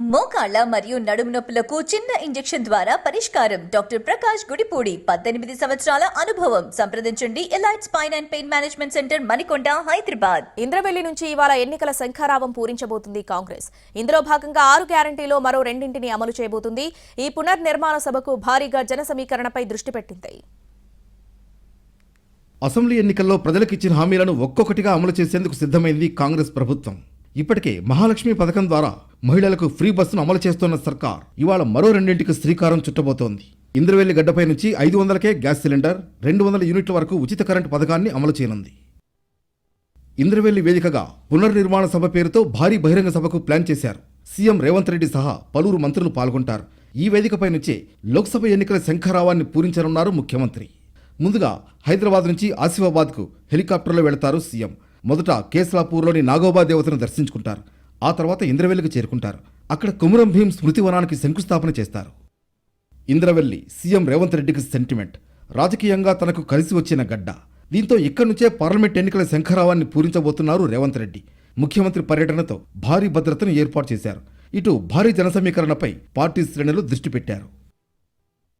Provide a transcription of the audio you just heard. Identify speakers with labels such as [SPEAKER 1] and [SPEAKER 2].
[SPEAKER 1] మోకాళ్ళ మరియు నడుము నొప్పులకు చిన్న ఇంజెక్షన్ ద్వారా పరిష్కారం. డాక్టర్ ప్రకాష్ గుడిపూడి పద్దెనిమిది సంవత్సరాల అనుభవం. సంప్రదించండి. Elite spine and pain management centre Manikonda Hyderabad.
[SPEAKER 2] Indravelli నుంచి ఇవాళ ఎన్నికల శంఖారావం పూరించబోతుంది కాంగ్రెస్. ఇందులో భాగంగా ఆరు గ్యారంటీలో మరో రెండింటిని అమలు చేయబోతుంది. ఈ పునర్నిర్మాణ సభకు భారీగా జన సమీకరణపై దృష్టి పెట్టింది.
[SPEAKER 3] అసెంబ్లీ ఎన్నికల్లో ప్రజలకు ఇచ్చిన హామీలను ఒక్కొక్కటిగా అమలు చేసేందుకు సిద్ధమైంది కాంగ్రెస్ ప్రభుత్వం. ఇప్పటికే మహాలక్ష్మి పథకం ద్వారా మహిళలకు ఫ్రీ బస్సును అమలు చేస్తున్న సర్కార్ ఇవాళ మరో రెండింటికి శ్రీకారం చుట్టబోతోంది. ఇంద్రవెల్లి గడ్డపై నుంచి ఐదు వందలకే గ్యాస్ సిలిండర్ రెండు వందల యూనిట్ల వరకు ఉచిత కరెంటు పథకాన్ని అమలు చేయనుంది. ఇంద్రవెల్లి వేదికగా పునర్నిర్మాణ సభ పేరుతో భారీ బహిరంగ సభకు ప్లాన్ చేశారు. సీఎం రేవంత్ రెడ్డి సహా పలువురు మంత్రులు పాల్గొంటారు. ఈ వేదికపై నుంచే లోక్సభ ఎన్నికల శంఖరావాన్ని పూరించనున్నారు ముఖ్యమంత్రి. ముందుగా హైదరాబాద్ నుంచి ఆసిఫాబాద్కు హెలికాప్టర్లో వెళతారు సీఎం. మొదట కేసలాపూర్లోని నాగోబా దేవతను దర్శించుకుంటారు. ఆ తర్వాత ఇంద్రవెల్లికి చేరుకుంటారు. అక్కడ కుమురం భీం స్మృతి వనానికి శంకుస్థాపన చేస్తారు. ఇంద్రవెల్లి సీఎం రేవంత్ రెడ్డికి సెంటిమెంట్ రాజకీయంగా తనకు కలిసి వచ్చిన గడ్డ. దీంతో ఇక్కడి నుంచే పార్లమెంట్ ఎన్నికల శంఖరావాన్ని పూరించబోతున్నారు రేవంత్ రెడ్డి. ముఖ్యమంత్రి పర్యటనతో భారీ భద్రతను ఏర్పాటు చేశారు. ఇటు భారీ జనసమీకరణపై పార్టీ శ్రేణులు దృష్టి పెట్టారు.